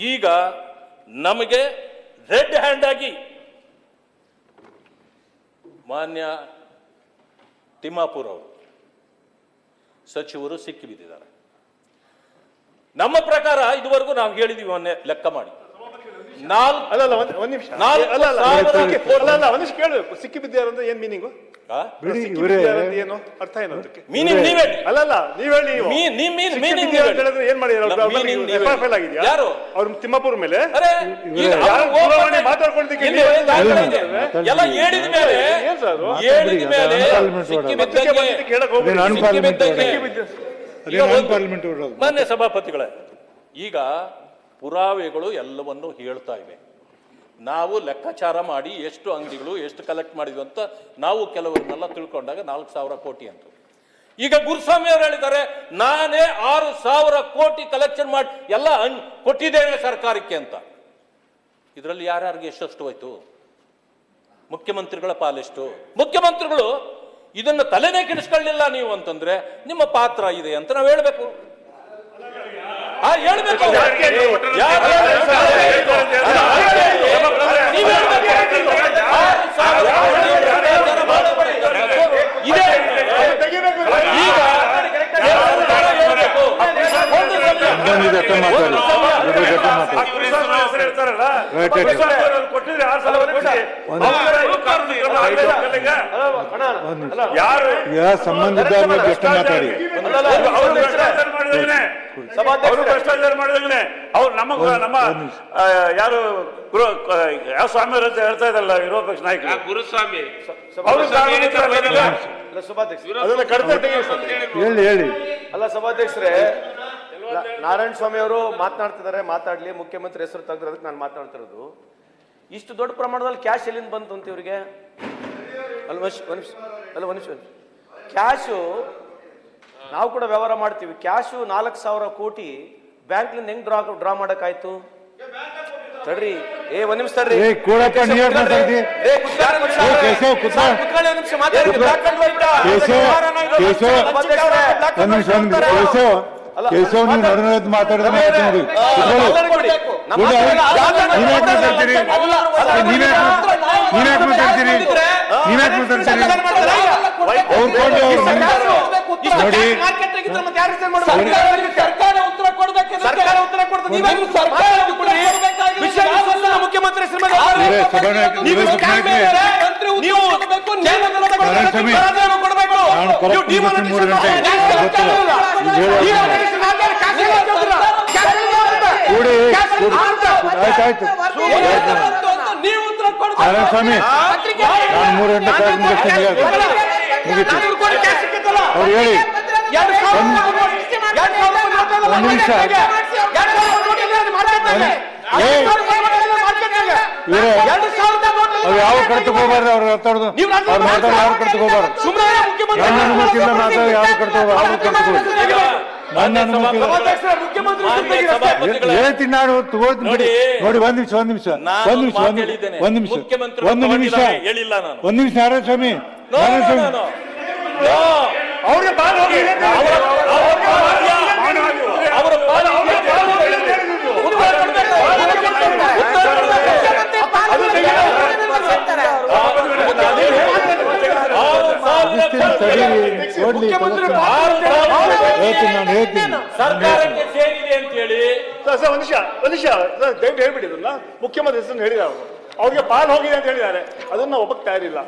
ಈಗ ನಮಗೆ red hand ಆಗಿ ಮಾನ್ಯ ತಿಮ್ಮಾಪುರ್ ಅವರು, ಸಚಿವರು ಸಿಕ್ಕಿಬಿದ್ದಿದ್ದಾರೆ. ನಮ್ಮ ಪ್ರಕಾರ ಇದುವರೆಗೂ ನಾವು ಹೇಳಿದೀವಿ ಮೊನ್ನೆ ಲೆಕ್ಕ ಮಾಡಿ. ನಾಲ್ಕು ಅಲ್ಲ ಅಲ್ಲ ಒಂದ್ ಒಂದ್ ನಿಮಿಷ. ನಾಲ್ಕು ಅಲ್ಲ ಅಲ್ಲ ಅಲ್ಲ ಅಲ್ಲ ನಿಮಿಷ ಕೇಳು. ಸಿಕ್ಕಿ ಏನ್ ಮೀನಿಂಗು ಏನು ಅರ್ಥ ಏನು ಅದಕ್ಕೆ? ಮೀನಿಂಗ್ ನೀವ್. ಹೇಳಿ ಅಲ್ಲ ಅಲ್ಲ ನೀವ್ ಹೇಳಿ ನೀವು. ಮೀನಿಂಗ್ ಹೇಳಿದ್ರೆ ಏನ್ ಮಾಡಿದ್ರು ಅವ್ರ ಮೀನಿಂಗ್ ಎಫ್ ಹೇಳಿ. ಆಗಿದೆಯಾ ಯಾರು? ಅವ್ರ ತಿಮ್ಮಾಪುರ ಮೇಲೆ? ಮಾತಾಡ್ಕೊಂಡಿದ್ದಕ್ಕೆ ಒಂದು. ಎಲ್ಲ ಹೇಳಿದ ಮೇಲೆ? ಹೇಳಿದ ಸಿಕ್ಕಿ ಬಿದ್ದಂಗೆ ಸಿಕ್ಕಿ ಬಿದ್ದಂಗೆ ಒಂದು- ಸಭಾಪತಿಗಳೇ ಈಗ ಪುರಾವೆಗಳು ಎಲ್ಲವನ್ನು ಹೇಳ್ತಾ ಇವೆ. ನಾವು ಲೆಕ್ಕಾಚಾರ ಮಾಡಿ ಎಷ್ಟು ಅಂಗಡಿಗಳು ಎಷ್ಟು ಕಲೆಕ್ಟ್ ಮಾಡಿದ್ವಿ ಅಂತ ನಾವು ಕೆಲವರನ್ನೆಲ್ಲ ತಿಳ್ಕೊಂಡಾಗ ನಾಲ್ಕು ಸಾವಿರ ಕೋಟಿ ಅಂತ. ಈಗ ಗುರುಸ್ವಾಮಿ ಅವರು ಹೇಳಿದ್ದಾರೆ, ನಾನೇ ಆರು ಸಾವಿರ ಕೋಟಿ ಕಲೆಕ್ಷನ್ ಮಾಡಿ ಎಲ್ಲ ಕೊಟ್ಟಿದ್ದೇನೆ ಸರ್ಕಾರಕ್ಕೆ ಅಂತ. ಇದರಲ್ಲಿ ಯಾರ್ಯಾರಿಗೆ ಎಷ್ಟೆಷ್ಟು ಹೋಯ್ತು? ಮುಖ್ಯಮಂತ್ರಿಗಳ ಪಾಲೆಷ್ಟು ಮುಖ್ಯಮಂತ್ರಿಗಳು ಇದನ್ನು ತಲೆನೇ ಕೆಡಿಸ್ಕೊಳ್ಳಿಲ್ಲ ನೀವು ಅಂತಂದ್ರೆ ನಿಮ್ಮ ಪಾತ್ರ ಇದೆ ಅಂತ ನಾವು ಹೇಳ್ಬೇಕು. ಇದೆ ಹೇಳ್ಬೇಕು. ನಿಮಿಷ. ಯಾರು ಸಂಬಂಧಿತ ಮಾತಾಡಿ ಅವರು ಭ್ರಷ್ಟಾಚಾರ ಮಾಡಿದಾಗನೆ ಅವರು ಅವ್ರು ನಮ್ಮ ನಮ್ಮ ಯಾರು ಗುರು ಯಾವ ಸ್ವಾಮಿ ಅಂತ ಹೇಳ್ತಾ ಇದ್ದಲ್ಲ ವಿರೋಧ ಪಕ್ಷ ನಾಯಕರು ಗುರುಸ್ವಾಮಿ. ಹೇಳಿ. ಹೇಳಿ ಅಲ್ಲ ಸಭಾಧ್ಯಕ್ಷರೇ ನಾರಾಯಣ ಸ್ವಾಮಿ ಅವರು ಮಾತನಾಡ್ತಿದ್ದಾರೆ ಮಾತಾಡ್ಲಿ. ಮುಖ್ಯಮಂತ್ರಿ ಹೆಸರು ತೆಗೆದ್ರದಕ್ಕೆ ನಾನು ಮಾತನಾಡ್ತಿರೋದು ಇಷ್ಟು ದೊಡ್ಡ ಪ್ರಮಾಣದಲ್ಲಿ ಕ್ಯಾಶ್ ಎಲ್ಲಿಂದ ಬಂತು ಅಂತ ಇವರಿಗೆ? ನಿಮಿಷ ಅಲ್ಲ ಒಂದ್ ನಿಮಿಷ. ಕ್ಯಾಶು ನಾವು ಕೂಡ ವ್ಯವಹಾರ ಮಾಡ್ತೀವಿ ಕ್ಯಾಶು ನಾಲ್ಕು ಸಾವಿರ ಕೋಟಿ ಬ್ಯಾಂಕ್ಲಿಂದ ಹೆಂಗ್ ಡ್ರಾ ಡ್ರಾ ಮಾಡಕ್ಕಾಯ್ತು ತಡ್ರಿ ಏ ಒಂದ್ ನಿಮಿಷ ತಡ್ರಿ. ಕೇಶವ್, ನೀವು ಮಾತಾಡಿದ್ರೆ ನೋಡಿ ಮಾತಾಡ್ತೀರಿ? ಮಾತಾಡ್ತೀರಿ? ನೀವ್ ಯಾಕ್ ಮಾತಾಡ್ತೀರಿ? ನೋಡಿ. ಸರ್ಕಾರ ಉತ್ತರ ಕೊಡ್ಬೇಕು. ಸರ್ಕಾರ ಉತ್ತರ ಕೊಡ್ತದೆ. ನೀವೇ ಸರ್ಕಾರ ಮುಖ್ಯಮಂತ್ರಿ ಮೂರು ಗಂಟೆ ಮಾಡಿ, ಗೊತ್ತಿಲ್ಲ. ನೀವು ನಾನು ಮೂರು ಗಂಟೆ ಕಾಲ ಮುಗಿಸ್ತೀನಿ ಮುಗೀತು. cash ಸಿಕ್ಕಿತ್ತಲ್ಲ? ಅವ್ರು ಹೇಳಿ. ಒಂದು ನಿಮಿಷ. ಅವ್ರು ಯಾವ ಕಡೆ. ತಗೋಬಾರ್ದು ಅವ್ರು ಮಾತಾಡೋದು? ಅವ್ರು ಮಾತಾಡೋ ಹೋಗಬಾರದು? ಕಡೆ ತಗೋಬಾರ್ದು ಮಾತಾಡೋ ಯಾರು ಕಡೆ ತಗೋ ಅವ್ರು ಕಡೆ ಹೇಳ್ತೀನಿ ನಾನು ತಗೋತೀನಿ ನೋಡಿ. ನೋಡಿ ಒಂದ್ ನಿಮಿಷ ಒಂದ್ ನಿಮಿಷ. ಒಂದ್ ನಿಮಿಷ ಒಂದ್ ನಿಮಿಷ ಒಂದ್ ನಿಮಿಷ. ಮುಖ್ಯಮಂತ್ರಿಗಳು ಒಂದು ನಿಮಿಷ. ಹೇಳಿಲ್ಲ ನಾನು. ಒಂದ್ ನಿಮಿಷ ನಾರಾಯಣ ಸ್ವಾಮಿ ನಾರಾಯಣ ಸ್ವಾಮಿ. ಅವ್ರಿಗೆ ಬಾಲ್ ಹೋಗಿದೆ ಅಂತ ಅವರ ಹೇಳಿದ್ರು. ಅವರ ಪಾಲ್ಯ. ಬಾಲ್ ಹೋಗಿದೆ. ಅವರ ಪಾಲ್ಯ. ಉತ್ತರ ಕೊಡ್ಬೇಕು. ಉತ್ತರ ಕೊಡ್ಬೇಕು. ಆರು ಸಾವಿರ ತಡೀರಿ, ಕೋಟಿ ನೋಡ್ಲಿ ಮುಖ್ಯಮಂತ್ರಿ ತಗೋತೀನಿ. ಆರು ಸಾವಿರ ಕೋಟಿ ಹೇಳ್ತೀನಿ ನಾನು ಹೇಳ್ತೀನಿ ಸರ್ಕಾರಕ್ಕೆ ಸೇರಿದೆ ಅಂತ ಹೇಳಿ. ಸರ್, ಒಂದು ಒಂದ್ ನಿಮಿಷ ಒಂದು ನಿಮಿಷ. ಸರ್, ದಯವಿಟ್ಟು ಹೇಳ್ಬಿಡಿ ಇದನ್ನ. ಮುಖ್ಯಮಂತ್ರಿ ಹೆಸರು ಹೇಳಿದ ಅವರು. ಅವ್ರಿಗೆ ಪಾಲ್ ಹೋಗಿದೆ ಅಂತ ಹೇಳಿದ್ದಾರೆ. ಅದನ್ನ ಒಪ್ಪಕ್ ತಯಾರಿಲ್ಲ.